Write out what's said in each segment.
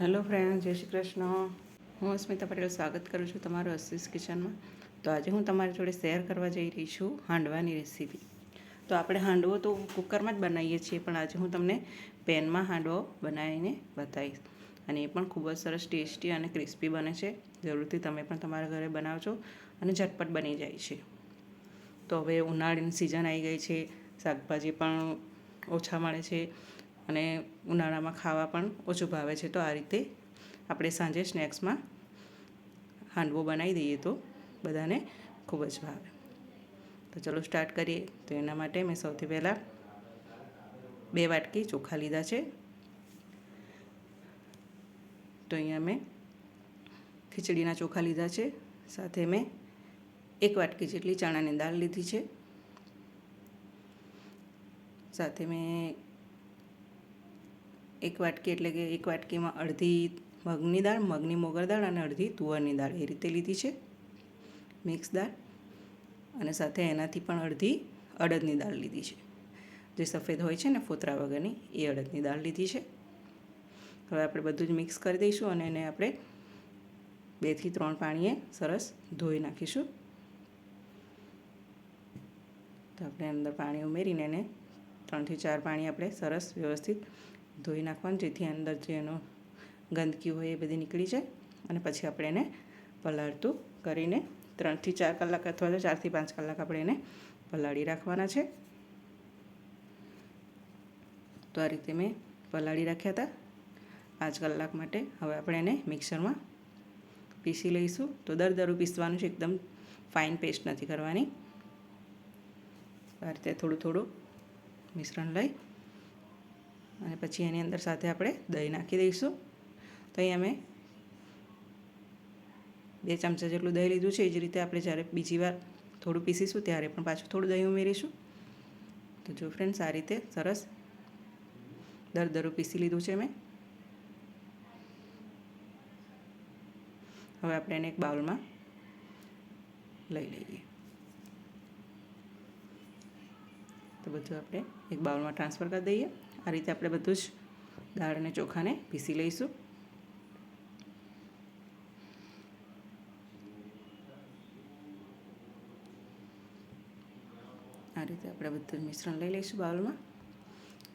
Hello friend, જય શ્રી કૃષ્ણ. હું અસ્મિતા પટેલ સ્વાગત કરું છું તમારું અસ્વિસ કિચનમાં. તો આજે હું તમારી જોડે શેર કરવા જઈ રહી છું હાંડવાની રેસીપી. તો આપણે હાંડવો તો કુકરમાં જ બનાવીએ છીએ, પણ આજે હું તમને પેનમાં હાંડવો બનાવીને બતાવીશ. અને એ પણ ખૂબ જ સરસ ટેસ્ટી અને ક્રિસ્પી બને છે. જરૂરથી તમે પણ તમારા ઘરે બનાવજો અને ઝટપટ બની જાય છે. તો હવે ઉનાળાની સિઝન આવી ગઈ છે, શાકભાજી પણ ઓછા મળે છે. અને ઉનાળામાં ખાવા પણ ઓછું ભાવે છે. તો આ રીતે આપણે સાંજે સ્નેક્સમાં હાંડવો બનાવી દઈએ તો બધાને ખૂબ જ ભાવે. તો ચલો સ્ટાર્ટ કરીએ. તો એના માટે મેં સૌથી પહેલાં બે વાટકી ચોખા લીધા છે. તો અહીંયા મેં ખીચડીના ચોખા લીધા છે. સાથે મેં એક વાટકી જેટલી ચણાની દાળ લીધી છે. સાથે મેં એક વાટકી એટલે કે એક વાટકીમાં અડધી મગની દાળ, મગની મોગર દાળ અને અડધી તુવરની દાળ એ રીતે લીધી છે. મિક્સ દાળ અને સાથે એનાથી પણ અડધી અડદની દાળ લીધી છે. જે સફેદ હોય છે ને ફોતરા વગરની, એ અડદની દાળ લીધી છે. હવે આપણે બધું જ મિક્સ કરી દઈશું અને એને આપણે બેથી ત્રણ પાણીએ સરસ ધોઈ નાખીશું. તો આપણે અંદર પાણી ઉમેરીને એને ત્રણથી ચાર પાણી આપણે સરસ વ્યવસ્થિત ધોઈ નાખવાનું, જેથી અંદર જે એનો ગંદકી હોય એ બધી નીકળી જાય. અને પછી આપણે એને પલાળતું કરીને ત્રણથી ચાર કલાક અથવા તો ચારથી પાંચ કલાક આપણે એને પલાળી રાખવાના છે. તો આ રીતે મેં પલાળી રાખ્યા હતા. પાંચ કલાક માટે હવે આપણે એને મિક્સરમાં પીસી લઈશું. તો દર દરું પીસવાનું છે, એકદમ ફાઇન પેસ્ટ નથી કરવાની. આ રીતે થોડું થોડું મિશ્રણ લઈ અને પછી એની અંદર સાથે આપણે દહીં નાખી દઈશું. તો અહીં અમે બે ચમચા જેટલું દહીં લીધું છે, એ જ રીતે આપણે જ્યારે બીજી વાર થોડું પીસીશું ત્યારે પણ પાછું થોડું દહીં ઉમેરીશું. તો જો ફ્રેન્ડ્સ આ રીતે સરસ દરદરું પીસી લીધું છે મેં. હવે આપણે એને એક બાઉલમાં લઈ લઈએ. તો બધું આપણે એક બાઉલમાં ટ્રાન્સફર કરી દઈએ. આ રીતે આપણે બધું જ દાળ અને ચોખાને પીસી લઈશું. આ રીતે આપણે બધું મિશ્રણ લઈ લઈશું બાઉલમાં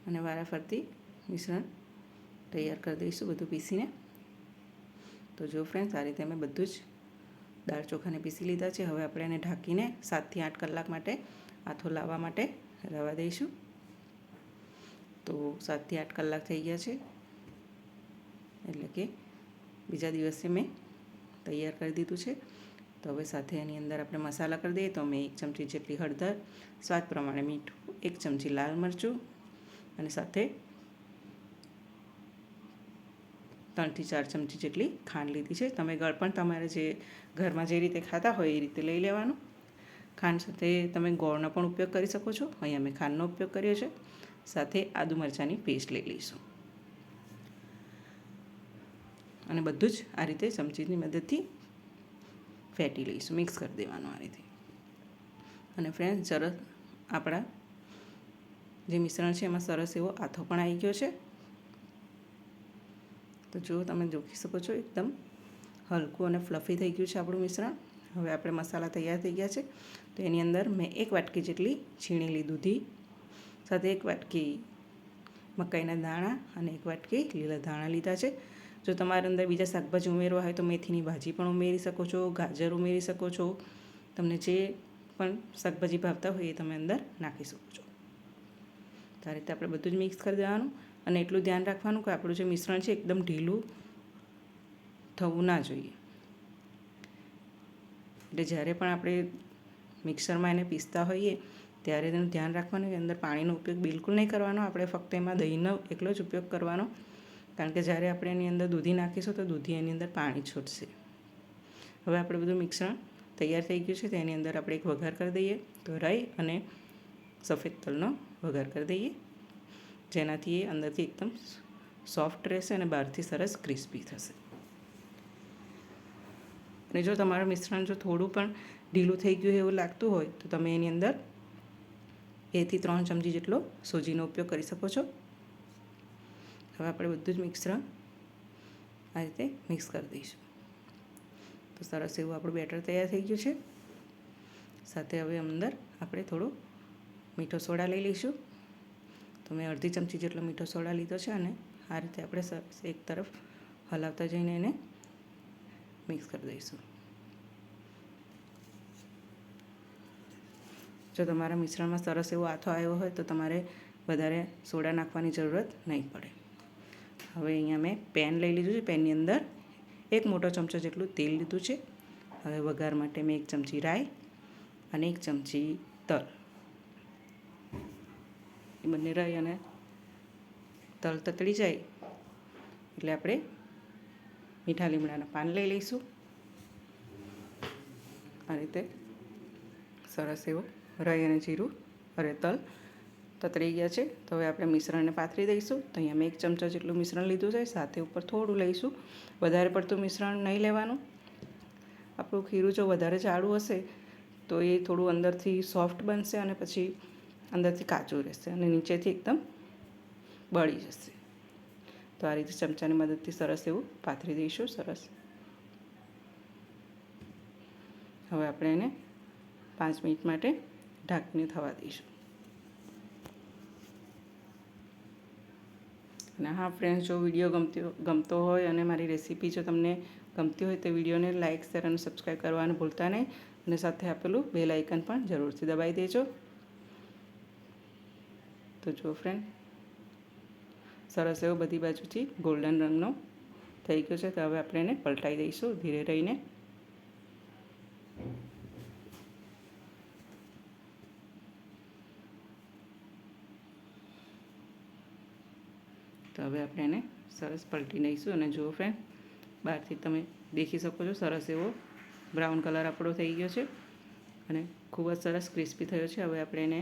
અને વારાફરતી મિશ્રણ તૈયાર કરી દઈશું બધું પીસીને. તો જો ફ્રેન્ડ્સ આ રીતે અમે બધું જ દાળ ચોખાને પીસી લીધા છે. હવે આપણે એને ઢાંકીને સાતથી આઠ કલાક માટે આથો લાવવા માટે રવા દઈશું. તો સાતથી આઠ કલાક થઈ ગયા છે. એટલે કે બીજા દિવસે મેં તૈયાર કરી દીધું છે. તો હવે સાથે એની અંદર આપણે મસાલા કરી દઈએ તો મેં એક ચમચી જેટલી હળદર, સ્વાદ પ્રમાણે મીઠું, એક ચમચી લાલ મરચું અને સાથે ત્રણથી ચાર ચમચી જેટલી ખાંડ લીધી છે. તમે ગળ પણ તમારે જે ઘરમાં જે રીતે ખાતા હોય એ રીતે લઈ લેવાનું. ખાંડ સાથે તમે ગોળનો પણ ઉપયોગ કરી શકો છો. અહીંયા મેં ખાંડનો ઉપયોગ કર્યો છે. સાથે આદુ મરચાંની પેસ્ટ લઈ લઈશું. અને બધું જ આ રીતે ચમચીની મદદથી ફેટી લઈશું. મિક્સ કરી દેવાનું આ રીતે. અને ફ્રેન્ડ સરસ આપણા જે મિશ્રણ છે એમાં સરસ એવો આથો પણ આવી ગયો છે. તો જો તમે જોખી શકો છો, એકદમ હલકું અને ફ્લફી થઈ ગયું છે આપણું મિશ્રણ. હવે આપણે મસાલા તૈયાર થઈ ગયા છે. તો એની અંદર મેં એક વાટકી જેટલી છીણેલી દૂધી સાથે એક વાટકી મકાઈના દાણા અને એક વાટકી લીલા દાણા લીધા છે. જો તમારે અંદર બીજા શાકભાજી ઉમેરવા હોય તો મેથીની ભાજી પણ ઉમેરી શકો છો, ગાજર ઉમેરી શકો છો. તમને જે પણ શાકભાજી ભાવતા હોય એ તમે અંદર નાખી શકો છો. તો આ રીતે આપણે બધું જ મિક્સ કરી દેવાનું અને એટલું ધ્યાન રાખવાનું કે આપણું જે મિશ્રણ છે એકદમ ઢીલું થવું ના જોઈએ. એટલે જ્યારે પણ આપણે મિક્સરમાં એને પીસતા હોઈએ, ત્યારે તેનું ધ્યાન રાખવાનું કે અંદર પાણીનો ઉપયોગ બિલકુલ નહીં કરવાનો. આપણે ફક્ત એમાં દહીંનો એકલો જ ઉપયોગ કરવાનો. કારણ કે જ્યારે આપણે એની અંદર દૂધી નાખીશું તો દૂધી એની અંદર પાણી છૂટશે. હવે આપણે બધું મિશ્રણ તૈયાર થઈ ગયું છે તેની અંદર આપણે એક વઘાર કરી દઈએ. તો રાઈ અને સફેદ તલનો વઘાર કરી દઈએ. જેનાથી એ અંદરથી એકદમ સોફ્ટ રહેશે અને બહારથી સરસ ક્રિસ્પી થશે. અને જો તમારું મિશ્રણ જો થોડું પણ ઢીલું થઈ ગયું એવું લાગતું હોય, તો તમે એની અંદર બેથી ત્રણ ચમચી જેટલો સોજીનો ઉપયોગ કરી શકો છો. હવે આપણે બધું જ મિશ્રણ આ રીતે મિક્સ કરી દઈશું. તો સરસ એવું આપણું બેટર તૈયાર થઈ ગયું છે. સાથે હવે અંદર આપણે થોડો મીઠો સોડા લઈ લઈશું. તો મેં અડધી ચમચી જેટલો મીઠો સોડા લીધો છે અને આ રીતે આપણે સરસ એક તરફ હલાવતા જઈને એને મિક્સ કરી દઈશું. જો તમારા મિશ્રણમાં સરસ એવો આથો આવ્યો હોય, તો તમારે વધારે સોડા નાખવાની જરૂરત નહીં પડે. હવે અહીંયા મેં પેન લઈ લીધું છે, પેનની અંદર એક મોટો ચમચો જેટલું તેલ લીધું છે. હવે વઘાર માટે મેં એક ચમચી રાઈ અને એક ચમચી તલ. એ બંને રાઈ અને તલ તતળી જાય, એટલે આપણે મીઠા લીમડાના પાન લઈ લઈશું. આ રીતે સરસ એવો રાઈ અને જીરું અરે તલ તતરી ગયા છે. તો હવે આપણે મિશ્રણને પાથરી દઈશું. તો અહીંયા મેં એક ચમચા જેટલું મિશ્રણ લીધું છે. સાથે ઉપર થોડું લઈશું. વધારે પડતું મિશ્રણ નહીં લેવાનું. આપણું ખીરું જો વધારે જાડું હશે, તો એ થોડું અંદરથી સોફ્ટ બનશે અને પછી અંદરથી કાચું રહેશે અને નીચેથી એકદમ બળી જશે. તો આ રીતે ચમચાની મદદથી સરસ એવું પાથરી દઈશું, સરસ. હવે આપણે એને પાંચ મિનિટ માટે ઢાંકીને થવા દઈશું. અને હા ફ્રેન્ડ્સ જો વીડિયો ગમતો ગમતો હોય અને મારી રેસીપી જો તમને ગમતી હોય તો વિડીયોને લાઇક શેર અને સબસ્ક્રાઈબ કરવાનું ભૂલતા નહીં. અને સાથે આપેલું બેલ આઇકન પણ જરૂરથી દબાવી દેજો. તો જુઓ ફ્રેન્ડ સરસ એવો બધી બાજુથી ગોલ્ડન રંગનો થઈ ગયો છે. તો હવે આપણે એને પલટાઈ દઈશું ધીરે રહીને. તો હવે આપણે એને સરસ પલટી લઈશું અને જુઓ ફ્રેન્ડ બહારથી તમે દેખી શકો છો સરસ એવો બ્રાઉન કલર આપણો થઈ ગયો છે અને ખૂબ જ સરસ ક્રિસ્પી થયો છે. હવે આપણે એને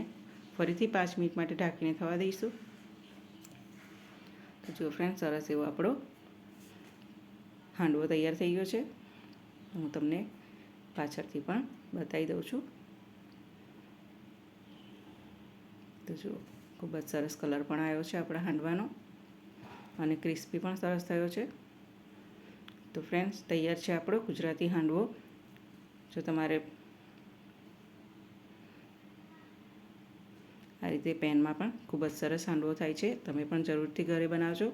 ફરીથી પાંચ મિનિટ માટે ઢાંકીને થવા દઈશું. તો જો ફ્રેન્ડ સરસ એવો આપણો હાંડવો તૈયાર થઈ ગયો છે. હું તમને પાછળથી પણ બતાવી દઉં છું. તો જુઓ, ખૂબ જ સરસ કલર પણ આવ્યો છે આપણા હાંડવાનો અને ક્રિસ્પી પણ સરસ થયો છે. તો ફ્રેન્ડ્સ તૈયાર છે આપણો ગુજરાતી હાંડવો. જો તમારે આ રીતે પેનમાં પણ ખૂબ જ સરસ હાંડવો થાય છે. તમે પણ જરૂરથી ઘરે બનાવજો.